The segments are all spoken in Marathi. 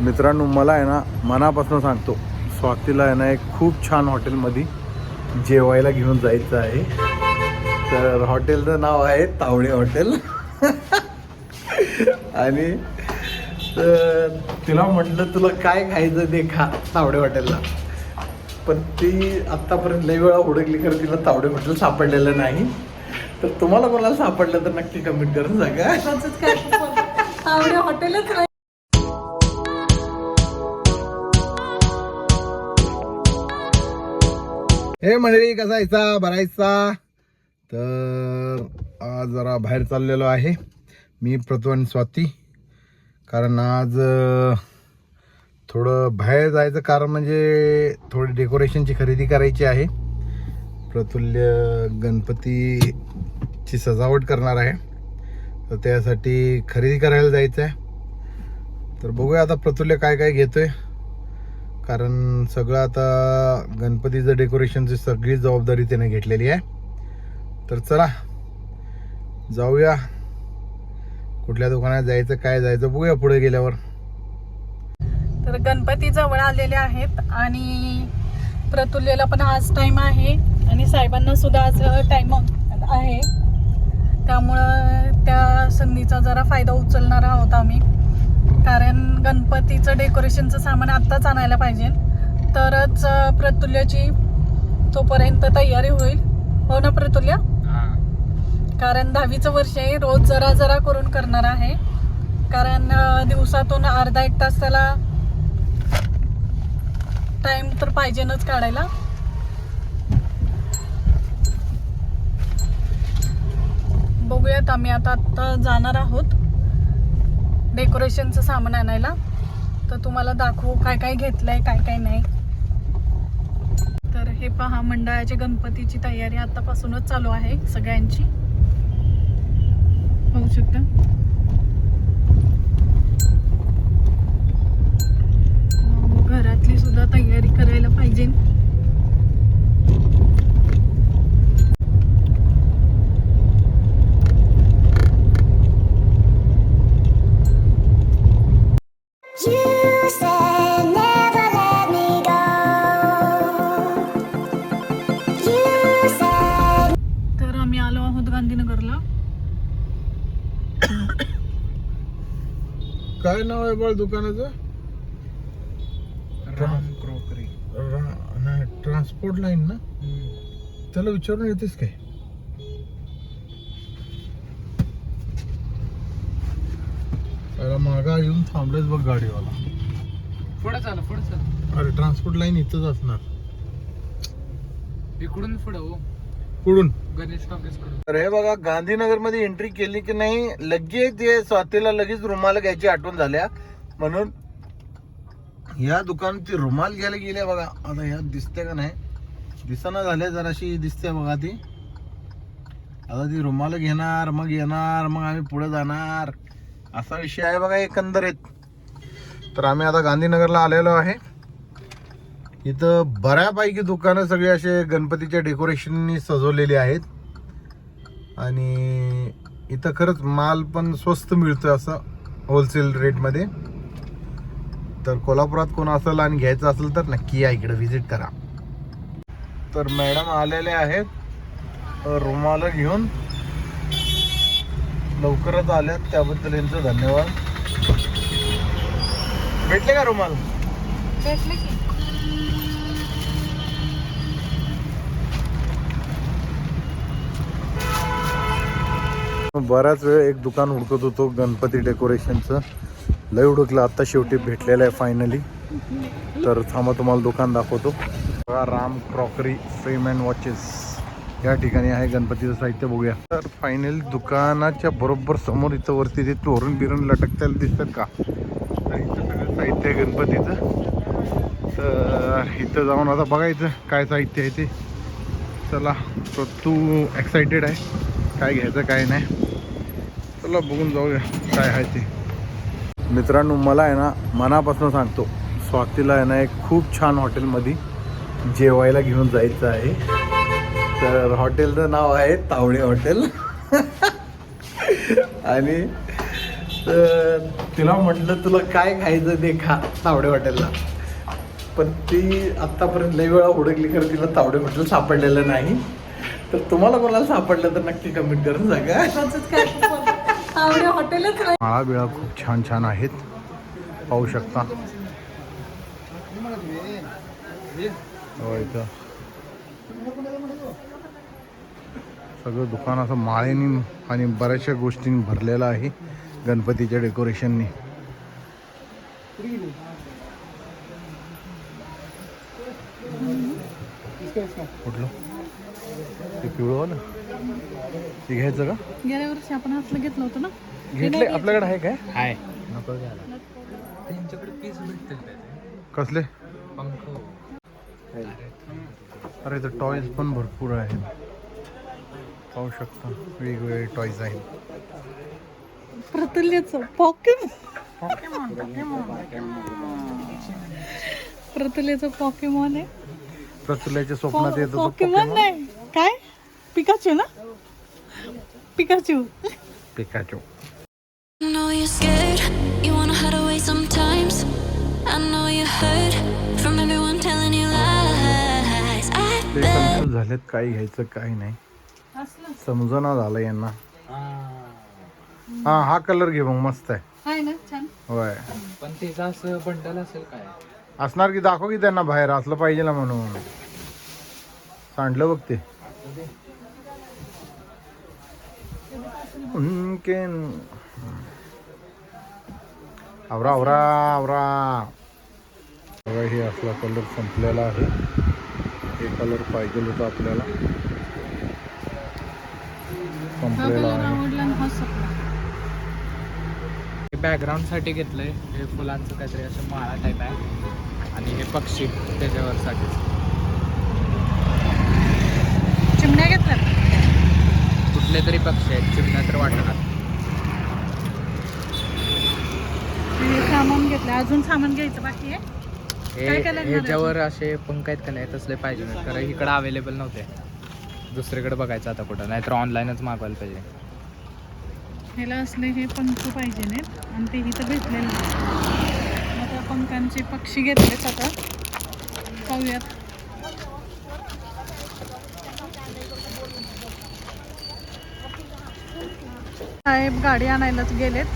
मित्रांनो मला आहे ना मनापासून सांगतो स्वातीला आहे ना एक खूप छान हॉटेलमध्ये जेवायला घेऊन जायचं आहे. तर हॉटेलचं नाव आहे तावडे हॉटेल. आणि तर तिला म्हटलं तुला काय खायचं ते खा तावडे हॉटेलला. पण ती आत्तापर्यंत लई वेळा हुडकली खरं तिला तावडे हॉटेल सापडलेलं नाही. तर तुम्हाला कोणाला सापडलं तर नक्की कमेंट करून सांगा. हॉटेलच नाही. हे मंडळी कसा यायचा भरायचा तर आज जरा बाहेर चाललेलो आहे. मी प्रतवन स्वाती. कारण आज थोडं बाहेर जायचं कारण म्हणजे थोडी डेकोरेशनची खरेदी करायची आहे. प्रतुल्य गणपतीची सजावट करणार आहे. तर त्यासाठी खरेदी करायला जायचं आहे तर बघूया आता प्रतुल्य काय काय घेतो आहे कारण सगळं आता गणपतीचं डेकोरेशनची सगळी जबाबदारी त्याने घेतलेली आहे. तर चला जाऊया. कुठल्या दुकानात जायचं काय जायचं बघूया पुढे गेल्यावर. तर गणपती जवळ आलेले आहेत आणि प्रतुल्यला पण आज टाइम आहे. आणि साहेबांना सुद्धा आज टाइम आहे. त्यामुळं त्या संधीचा जरा फायदा उचलणार आहोत आम्ही. कारण गणपतीचं डेकोरेशनचं सामान आत्ताच आणायला पाहिजे. तरच प्रतुल्यची तोपर्यंत तयारी होईल. हो ना प्रतुल्य? कारण दहावीचं वर्ष आहे रोज जरा जरा करून करणार आहे. कारण दिवसातून अर्धा एक तास त्याला टाइम तर पाहिजेनच काढायला. बघूयात आम्ही आता आता जाणार आहोत. डेकोरेशनचं सामान आणायला. तर तुम्हाला दाखवू काय काय घेतलंय काय काय नाही. तर हे पहा मंडळाच्या गणपतीची तयारी आतापासूनच चालू आहे सगळ्यांची. होऊ शकता. घरातली सुद्धा तयारी करायला पाहिजे. काय नाव आहे बाळ दुकानाचं? राम क्रॉकरी. ट्रान्सपोर्ट लाईन ना? त्याला विचारून येतेस काय? त्याला मागा येऊन थांबलेच बघ गाडीवाला. पुढे चाल पुढे चाल. अरे ट्रान्सपोर्ट लाईन इथंच असणार. इकडून पुढे हो. कुठून? गणेश टॉकीजकडून. तर हे बघा गांधीनगरमध्ये एंट्री केली की नाही लगेच ते स्वातीला लगेच रुमाल घ्यायची आठवण झाल्या. म्हणून या दुकानात रुमाल घ्यायला गेले बघा. आता ह्या दिसते का नाही? दिसना झाल्या जराशी दिसते बघा ती. आता ती रुमाल घेणार मग येणार मग आम्ही पुढे जाणार. असा विषय आहे बघा एकंदरीत. तर आम्ही आता गांधीनगरला आलेलो आहे. इथं बऱ्यापैकी दुकानं सगळी असे गणपतीच्या डेकोरेशननी सजवलेली आहेत. आणि इथं खरंच माल पण स्वस्त मिळतोय असं होलसेल रेटमध्ये तर कोल्हापुरात कोण असेल आणि घ्यायचं असेल तर नक्की या इकडे व्हिजिट करा. तर मॅडम आलेले आहेत. रुमाला घेऊन. लवकरच आल्यात. त्याबद्दल यांचं धन्यवाद. भेटले का रुमाल? भेटले की. बराच वेळ एक दुकान हुडकत होतो गणपती डेकोरेशनचं. लय हुडकलं. आत्ता शेवटी भेटलेलं आहे फायनली तर थांबा तुम्हाला दुकान दाखवतो. बघा Ram crockery frame and watches या ठिकाणी आहे गणपतीचं साहित्य बघूया. तर फायनली दुकानाच्या बरोबर समोर इथं वरती ते तोरण बिरण लटकतायला दिसतात का? तर इथं सगळं साहित्य आहे गणपतीचं. तर इथं जाऊन आता बघायचं काय साहित्य आहे ते. चला तर तू एक्सायटेड आहे? काय घ्यायचं काय नाही? चला बघून जाऊया काय आहे ते. मित्रांनो मला आहे ना मनापासून सांगतो स्वातीला आहे ना एक खूप छान हॉटेलमध्ये जेवायला घेऊन जायचं आहे. तर हॉटेलचं नाव आहे तावडे हॉटेल. आणि तर तिला म्हटलं तुला काय खायचं ते खा तावडे हॉटेलला. पण ती आत्तापर्यंत लई वेळा हुडकली खरं तिला तावडे हॉटेल सापडलेलं नाही. तर तुम्हाला कोणाला सापडलं तर नक्की कमेंट करून सांगा. आवडे हॉटेलच माळा बिळा खूप छान छान आहेत. पाहू शकता. हो, सगळं दुकान असं माळेनी आणि बऱ्याचशा गोष्टींनी भरलेलं आहे. गणपतीच्या डेकोरेशननी. कुठलं? ते पिवळं ना ते घ्यायचं का? गेल्या वर्षी आपण असलं घेतलं होतं ना? घेतले? आपल्याकडे आहे काय? हाय. नको घ्यायला त्यांच्याकडे पीस भेटतील त्याचे. कसले? पंख. अरे इथं टॉयज पण भरपूर आहेत. पाहू शकता वेगवेगळे टॉयज आहेत. प्रतुल्याचं. पॉकेम प्रतुल्याचं पॉकेमॉन आहे. प्रतुल्याच्या स्वप्नात येतो तो पॉकेमॉन Pokemon. नाही. काय? पिकाचू ना? पिकाचू पिकाचो I know you're scared, you wanna hide away sometimes. I know you heard from everyone telling you lies. I ते bet कन्फ्युज झालेत काय घ्यायचं काय नाही. असलं. समजना झालं यांना. हा. हा कलर घे मग मस्त आहे. आहे ना छान. होय. पण त्याचं असं बंडल असेल काय? असणार की दाखव की त्यांना बाहेर असलं पाहिजे ना म्हणून. सांडलं बघ ते. उनके आवरा आवरा आवरा. हे असला कलर संपलेला आहे. हे कलर पाहिजे होता आपल्याला. संपलेला आहे. बॅकग्राऊंडसाठी घेतलंय. हे फुलांचं काहीतरी असं माळा टाईप आहे. आणि हे पक्षी त्याच्यावर साठी चिमण्या घेतल्यात. कुठले तरी पक्षी आहेत चिमण्या तर वाटणार. सामान घेतलं. अजून सामान घ्यायचं बाकी आहे? काय ह्याच्यावर असे पंख आहेत का नाही तसले पाहिजे नाहीत. कारण इकडं अवेलेबल नव्हते. दुसरीकडे बघायचं आता कुठं नाहीतर ऑनलाईनच मागवायला पाहिजे. ह्याला असले हे पंख पाहिजे नाहीत आणि ते इथं भेटलेले नाही. आता पंखांचे पक्षी घेतलेत आता. पाहूयात. साहेब गाडी आणायलाच गेलेत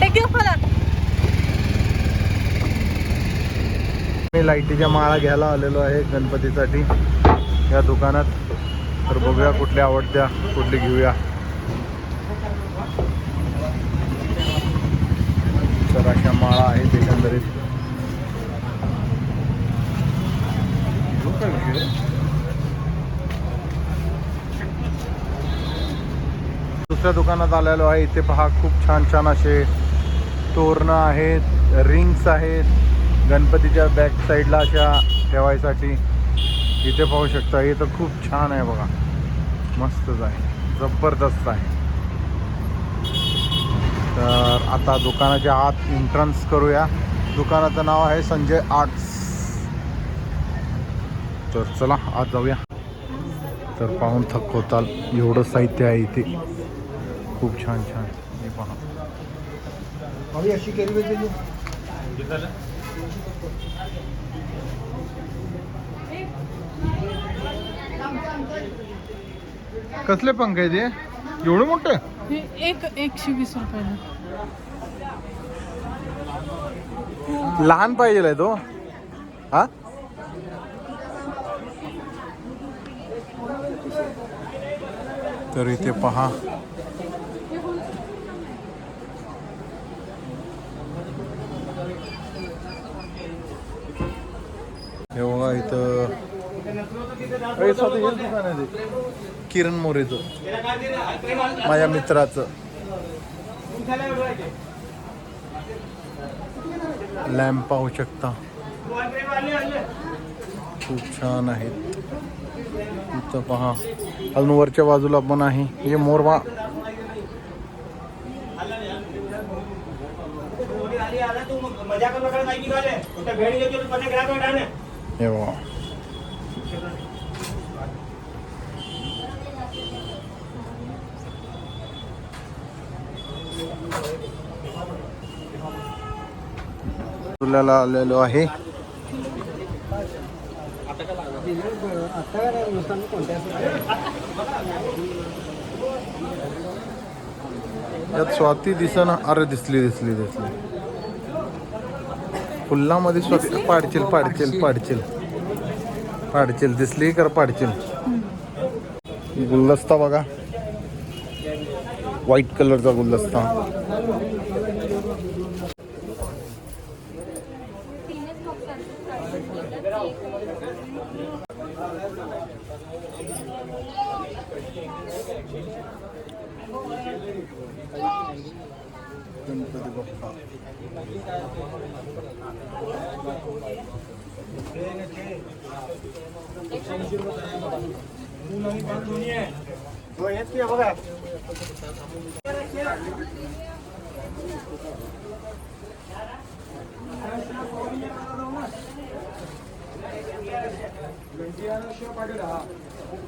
टेक यू फलात मी लाईटीच्या माळा घ्यायला आलेलो आहे गणपतीसाठी. या दुकानात. तर बघूया कुठल्या आवडत्या कुठली घेऊया. तर अशा माळा आहेत एकंदरीत. दुसऱ्या दुकानात आलेलो आहे. इथे पहा खूप छान छान असे तोरणं आहेत रिंग्स आहेत. गणपतीच्या बॅक साईडला अशा ठेवायसाठी इथे पाहू शकता. हे तर खूप छान आहे बघा. मस्तच आहे. जबरदस्त आहे. तर आता दुकानाच्या आत एंट्रन्स करूया. दुकानाचं नाव आहे संजय आर्ट्स तर चला आत जाऊया. तर पाहून थक होताल. एवढं साहित्य आहे इथे. खूप छान छान. हे पहा. कसले पंख आहे ते एवढं मोठं? हे एक एकशे वीस रुपयाला. लहान पाहिजे तो. हा? तर इथे पहा. हे बघा इथं किरण मोरेचं. माझ्या मित्राचं. लॅम्प पाहू शकता. खूप छान आहेत इथं पहा. अजून वरच्या बाजूला पण आहे. हे मोरवा. हे बघा तुला आलेलो आहे. यात स्वाती दिसना अरे दिसली दिसली दिसली. फुल्लामध्ये स्वतः पाडचिल पाडचिल पाडचिल. पाडचिल दिसली कर पाडचिल? गुलदस्ता बघा. व्हाईट कलरचा गुलदस्ता.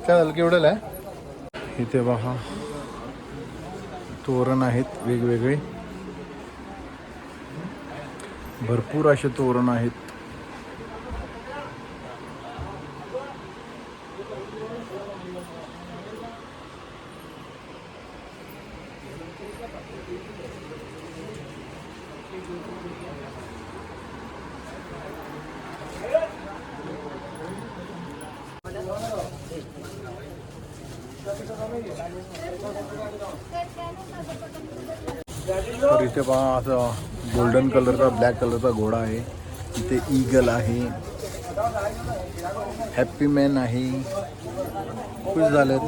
काय झालं? केवढं आहे इथे बघा. तोरण आहेत वेगवेगळे. भरपूर असे तोरण आहेत. तर इथे पहा असं गोल्डन कलरचा ब्लॅक कलरचा घोडा आहे. इथे ईगल आहे. हॅप्पी मॅन आहे. खुश झालेत.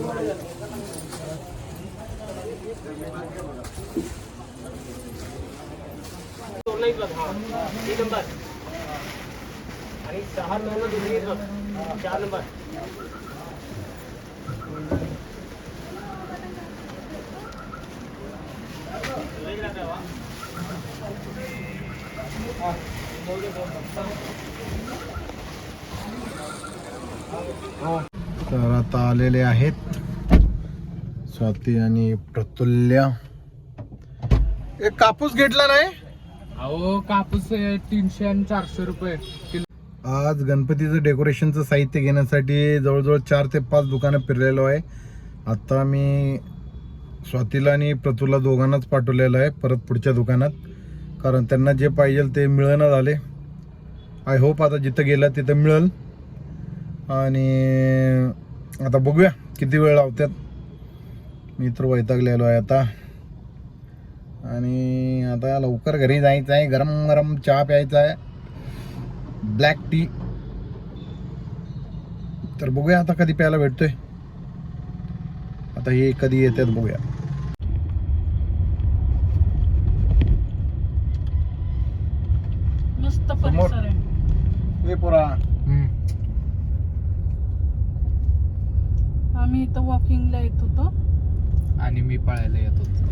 तर आता आलेले आहेत स्वाती आणि प्रतुल्य एक कापूस घेतला नाही? अहो कापूस तीनशे आणि चारशे रुपये. किलो. आज गणपतीचं डेकोरेशनचं साहित्य घेण्यासाठी जवळजवळ चार ते पाच दुकानं फिरलेलो आहे. आता मी स्वातीला आणि प्रतुला दोघांनाच पाठवलेलं आहे परत पुढच्या दुकानात. कारण त्यांना जे पाहिजे ते मिळणं झाले. आय होप आता जिथं गेलं तिथं मिळेल. आणि आता बघूया किती वेळ लावतात मी तर वैतागलेलो आहे आता. आणि आता लवकर घरी जायचं आहे. गरम गरम चहा प्यायचा आहे. ब्लॅक टी तर बघूया आता कधी प्यायला भेटतोय. आता हे कधी येतात बघूया मस्त समोर. परिसर आहे हे पुरा. आम्ही इथं वॉकिंगला येत होतो. आणि मी पळायला येत होतो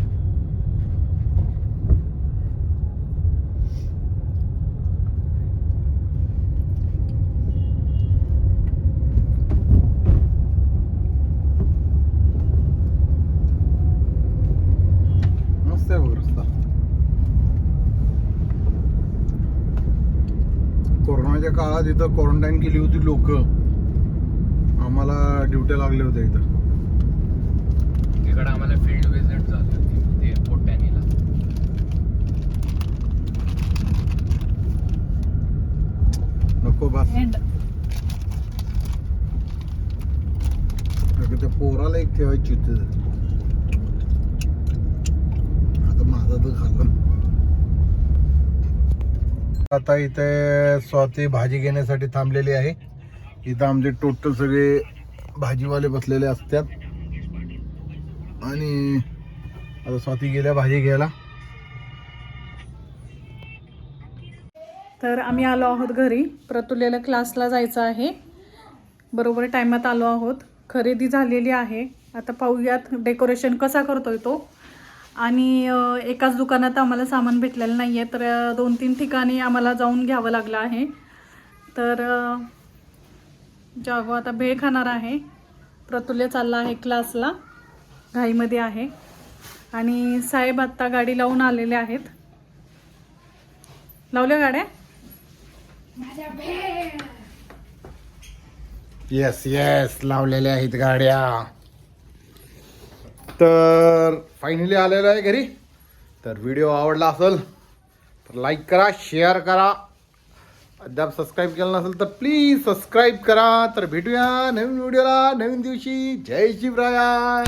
मस्त आहे बघ रस्ता कोरोनाच्या काळात इथं क्वारंटाईन केली होती लोक. आम्हाला ड्युट्या लागल्या होत्या इथं. तिकडे आम्हाला फील्ड विजिट झाली होती ते पोट्यानीला. नको बस. त्या पोराला एक ठेवायची होती. आता माझा तर खाल्लं आता इथे स्वाती भाजी घेण्यासाठी थांबलेली आहे. इथं आमचे टोटल सगळे भाजीवाले बसलेले असतात. आणि आता स्वाती गेल्या भाजी घ्यायला. तर आम्ही आलो आहोत घरी. प्रतुल्याला क्लासला जायचं आहे. बरोबर टायमात आलो आहोत. खरेदी झालेली आहे. आता पाहूयात डेकोरेशन कसा करतोय तो. आणि एकाच दुकानात आम्हाला सामान भेटलेलं नाही आहे तर दोन तीन ठिकाणी आम्हाला जाऊन घ्यावं लागलं आहे. तर जागो आता भेळ खाणार आहे. प्रतुल्य चालला आहे क्लासला. घाईमध्ये आहे. आणि साहेब आत्ता गाडी लावून आलेले आहेत. लावल्या गाड्या? येस येस लावलेल्या आहेत गाड्या. तर फायनली आलेलो आहे घरी. तर व्हिडिओ आवडला असेल तर लाईक करा शेअर करा. अद्याप सबस्क्राईब केलं नसेल तर प्लीज सबस्क्राईब करा. तर भेटूया नवीन व्हिडिओला नवीन दिवशी. जय शिवराया.